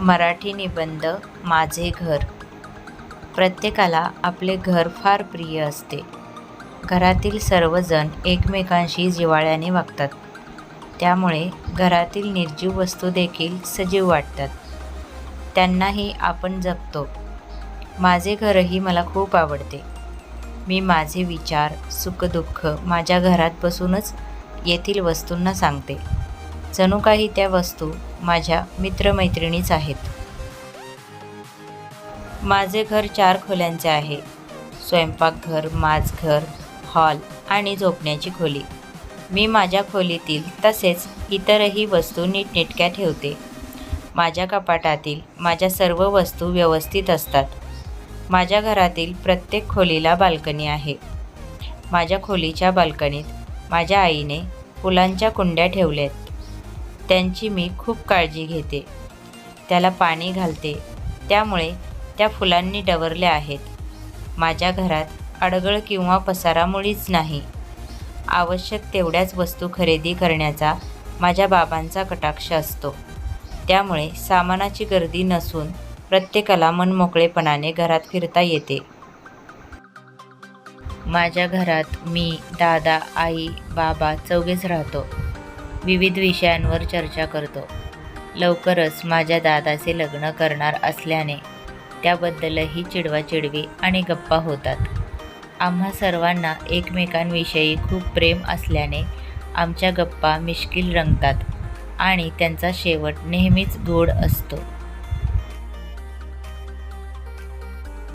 मराठी निबंध माझे घर. प्रत्येकाला आपले घर फार प्रिय असते. घरातील सर्वजण एकमेकांशी जिव्हाळ्याने वागतात. त्यामुळे घरातील निर्जीव वस्तू देखील सजीव वाटतात. त्यांनाही आपण जपतो माझे घरही मला खूप आवडते. मी माझे विचार सुखदुःख माझ्या घरात बसूनच येथील वस्तूंना सांगते. जणू काही त्या वस्तू माझ्या मित्रमैत्रिणीच आहेत. माझे घर चार खोल्यांचे आहे. स्वयंपाकघर माझघर हॉल आणि झोपण्याची खोली. मी माझ्या खोलीतील तसेच इतरही वस्तू नीटनेटक्या ठेवते. माझ्या कपाटातील माझ्या सर्व वस्तू व्यवस्थित असतात. माझ्या घरातील प्रत्येक खोलीला बाल्कनी आहे. माझ्या खोलीच्या बाल्कनीत माझ्या आईने फुलांच्या कुंड्या ठेवल्यात. त्यांची मी खूप काळजी घेते. त्याला पाणी घालते. त्यामुळे त्या फुलांनी डवरल्या आहेत. माझ्या घरात अडगळ किंवा पसारा मुळीच नाही. आवश्यक तेवढ्याच वस्तू खरेदी करण्याचा माझ्या बाबांचा कटाक्ष असतो. त्यामुळे सामानाची गर्दी नसून प्रत्येकाला मनमोकळेपणाने घरात फिरता येते. माझ्या घरात मी दादा आई बाबा चौघेच राहतो. विविध विषयांवर चर्चा करतो. लवकरच माझ्या दादाचे लग्न करणार असल्याने त्याबद्दलही चिडवाचिडवी आणि गप्पा होतात. आम्हा सर्वांना एकमेकांविषयी खूप प्रेम असल्याने आमच्या गप्पा मिश्किल रंगतात आणि त्यांचा शेवट नेहमीच गोड असतो.